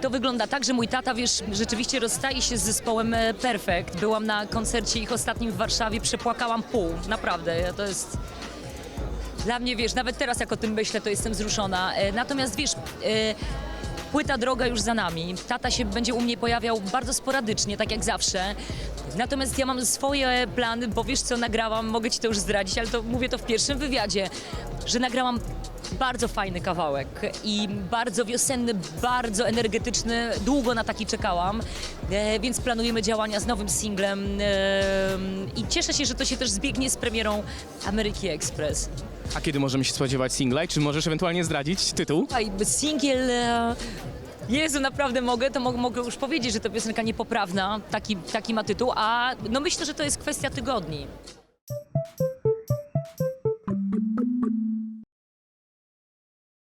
To wygląda tak, że mój tata, wiesz, rzeczywiście rozstaje się z zespołem e, Perfect. Byłam na koncercie ich ostatnim w Warszawie, przepłakałam pół, naprawdę. To jest... Dla mnie, wiesz, nawet teraz jak o tym myślę, to jestem wzruszona. E, Natomiast, wiesz... e, Płyta droga już za nami. Tata się będzie u mnie pojawiał bardzo sporadycznie, tak jak zawsze. Natomiast ja mam swoje plany, bo wiesz co nagrałam, mogę ci to już zdradzić, ale to mówię to w pierwszym wywiadzie, że nagrałam bardzo fajny kawałek i bardzo wiosenny, bardzo energetyczny. Długo na taki czekałam, e, więc planujemy działania z nowym singlem e, i cieszę się, że to się też zbiegnie z premierą Ameryki Express. A kiedy możemy się spodziewać singla? I Czy możesz ewentualnie zdradzić tytuł? Słuchaj, singiel... e, Jezu, naprawdę mogę, to mo- mogę już powiedzieć, że to piosenka niepoprawna, taki, taki ma tytuł, a no myślę, że to jest kwestia tygodni.